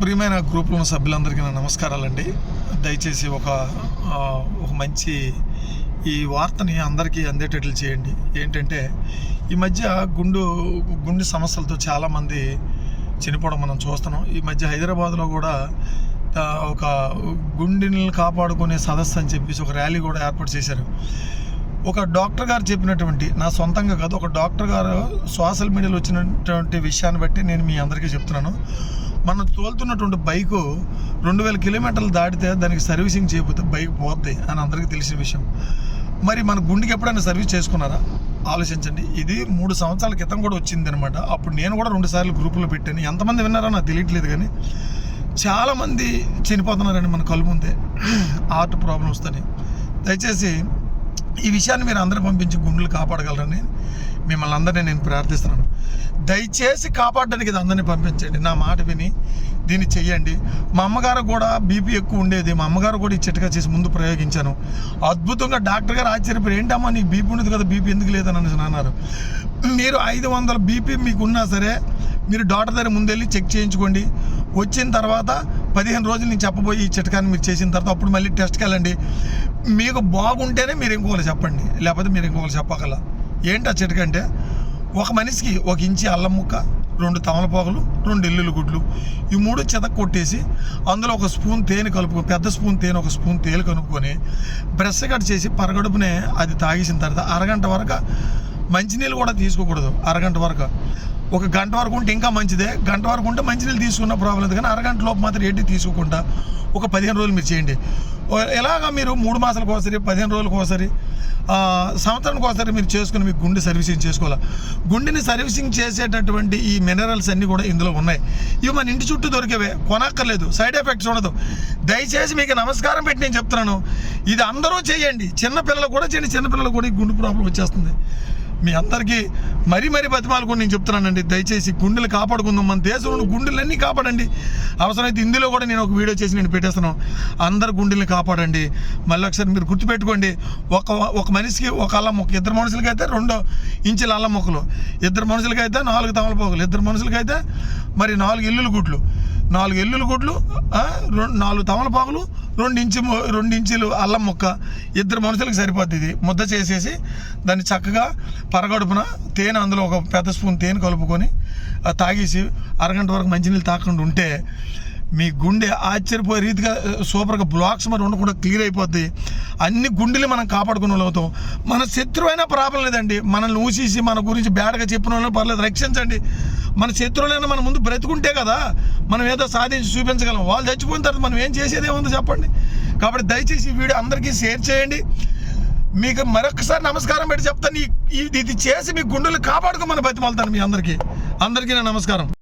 ప్రియమైన గ్రూప్లో ఉన్న సభ్యులందరికీ నా నమస్కారాలండి. దయచేసి ఒక ఒక మంచి ఈ వార్తని అందరికీ అందేటట్లు చేయండి. ఏంటంటే ఈ మధ్య గుండు గుండె సమస్యలతో చాలామంది చనిపోవడం మనం చూస్తున్నాం. ఈ మధ్య హైదరాబాద్లో కూడా ఒక గుండెని కాపాడుకునే సదస్సు అని చెప్పేసి ఒక ర్యాలీ కూడా ఏర్పాటు చేశారు. ఒక డాక్టర్ గారు చెప్పినటువంటి నా సొంతంగా కాదు ఒక డాక్టర్ గారు సోషల్ మీడియాలో వచ్చినటువంటి విషయాన్ని బట్టి నేను మీ అందరికీ చెప్తున్నాను. మనం తోలుతున్నటువంటి బైకు రెండు వేల కిలోమీటర్లు దాటితే దానికి సర్వీసింగ్ చేయకపోతే బైక్ పోద్ది అని అందరికీ తెలిసిన విషయం. మరి మన గుండెకి ఎప్పుడైనా సర్వీస్ చేసుకున్నారా? ఆలోచించండి. ఇది మూడు సంవత్సరాల క్రితం కూడా వచ్చింది అనమాట అప్పుడు నేను కూడా రెండు సార్లు గ్రూపులో పెట్టాను. ఎంతమంది విన్నారో నాకు తెలియట్లేదు కానీ చాలామంది చనిపోతున్నారండి మన కళ్ళు ముందే. హార్ట్ ప్రాబ్లమ్స్తోని దయచేసి ఈ విషయాన్ని మీరు అందరూ పంపించి గుండెలు కాపాడగలరని మిమ్మల్ని అందరినీ నేను ప్రార్థిస్తున్నాను. దయచేసి కాపాడడానికి ఇది అందరినీ పంపించండి. నా మాట విని దీన్ని చెయ్యండి. మా అమ్మగారు కూడా బీపీ ఎక్కువ ఉండేది. మా అమ్మగారు కూడా ఈ చిట్కా చేసి ముందు ప్రయోగించాను. అద్భుతంగా డాక్టర్ గారు ఆశ్చర్యపోయి ఏంటమ్మా నీకు బీపీ ఉండదు కదా బీపీ ఎందుకు లేదని అనేసి అన్నారు. మీరు ఐదు వందల బీపీ మీకు ఉన్నా సరే మీరు డాక్టర్ దగ్గర ముందెళ్ళి చెక్ చేయించుకోండి. వచ్చిన తర్వాత పదిహేను రోజులు నేను చెప్పబోయి ఈ చిట్కాన్ని మీరు చేసిన తర్వాత అప్పుడు మళ్ళీ టెస్ట్కి వెళ్ళండి. మీకు బాగుంటేనే మీరు ఇంకొకరు చెప్పండి. లేకపోతే మీరు ఇంకొకరు చెప్పగల ఏంటి ఆ చిట్కా అంటే ఒక మనిషికి ఒక ఇంచి అల్లం ముక్క రెండు తమలపాకులు రెండు ఎల్లుల్లి గుడ్లు ఈ మూడు చెతక్ కొట్టేసి అందులో ఒక స్పూన్ తేనె కలుపుకొని పెద్ద స్పూన్ తేనె ఒక స్పూన్ తేనె కలుపుకొని బ్రష్ కట్ చేసి పరగడుపునే అది తాగేసిన తర్వాత అరగంట వరకు మంచినీళ్ళు కూడా తీసుకోకూడదు. అరగంట వరకు. ఒక గంట వరకు ఉంటే ఇంకా మంచిదే. గంట వరకు ఉంటే మంచినీళ్ళు తీసుకున్న ప్రాబ్లం లేదు. కానీ అరగంట లోపు మాత్రం ఏంటి తీసుకోకుండా ఒక పదిహేను రోజులు మీరు చేయండి. ఎలాగా మీరు మూడు మాసాలకు ఒకసారి పదిహేను రోజులకు ఒకసారి సంవత్సరానికి ఒకసారి మీరు చేసుకుని మీకు గుండె సర్వీసింగ్ చేసుకోవాలి? గుండెని సర్వీసింగ్ చేసేటటువంటి ఈ మినరల్స్ అన్నీ కూడా ఇందులో ఉన్నాయి. ఇవి మన ఇంటి చుట్టూ దొరికేవే కొనక్కర్లేదు సైడ్ ఎఫెక్ట్స్ ఉండదు. దయచేసి మీకు నమస్కారం పెట్టి నేను చెప్తున్నాను. ఇది అందరూ చేయండి. చిన్నపిల్లలు కూడా చేయండి చిన్నపిల్లలు కూడా ఈ గుండె ప్రాబ్లం వచ్చేస్తుంది. మీ అందరికీ మరీ మరీ బతిమాలకు నేను చెప్తున్నానండి. దయచేసి గుండెలు కాపాడుకుందాం. మన దేశంలో గుండెలన్నీ కాపాడండి. అవసరమైతే ఇందులో కూడా నేను ఒక వీడియో చేసి నేను పెట్టేస్తున్నాను. అందరు గుండెల్ని కాపాడండి. మళ్ళీ ఒకసారి మీరు గుర్తుపెట్టుకోండి. ఒక ఒక మనిషికి ఒక అల్లం మొక్క ఇద్దరు మనుషులకి అయితే రెండు ఇంచుల అల్లం మొక్కలు. ఇద్దరు మనుషులకి అయితే నాలుగు తమలపాకులు. ఇద్దరు మనుషులకి అయితే మరి నాలుగు ఎల్లుల గుడ్లు. నాలుగు ఎల్లుల గుడ్లు రెండు నాలుగు తమలపాకులు రెండు ఇంచు రెండు ఇంచులు అల్లం ముక్క. ఇద్దరు మనుషులకు సరిపోద్ది ఇది. ముద్ద చేసేసి దాన్ని చక్కగా పరగడుపున తేనె అందులో ఒక పెద్ద స్పూన్ తేనె కలుపుకొని తాగేసి అరగంట వరకు మంచినీళ్ళు తాకుండా ఉంటే మీ గుండె ఆశ్చర్యపోయే రీతిగా సూపర్గా బ్లాక్స్ మరి ఉండకుండా క్లియర్ అయిపోద్ది. అన్ని గుండెలు మనం కాపాడుకునే వాళ్ళు అవుతాం. మన శత్రువైనా ప్రాబ్లం లేదండి. మనల్ని ఊసేసి మన గురించి బ్యాడ్గా చెప్పిన వాళ్ళని పర్లేదు రక్షించండి. మన శత్రువులైనా మన ముందు బ్రతుకుంటే కదా మనం ఏదో సాధించి చూపించగలం. వాళ్ళు చచ్చిపోయిన తర్వాత మనం ఏం చేసేది ఏముందో చెప్పండి? కాబట్టి దయచేసి ఈ వీడియో అందరికీ షేర్ చేయండి. మీకు మరొకసారి నమస్కారం పెట్టి చెప్తాను. ఇది చేసి మీ గుండెలు కాపాడుకోమని బతిమాలుతాను మీ అందరికీ. అందరికీ నా నమస్కారం.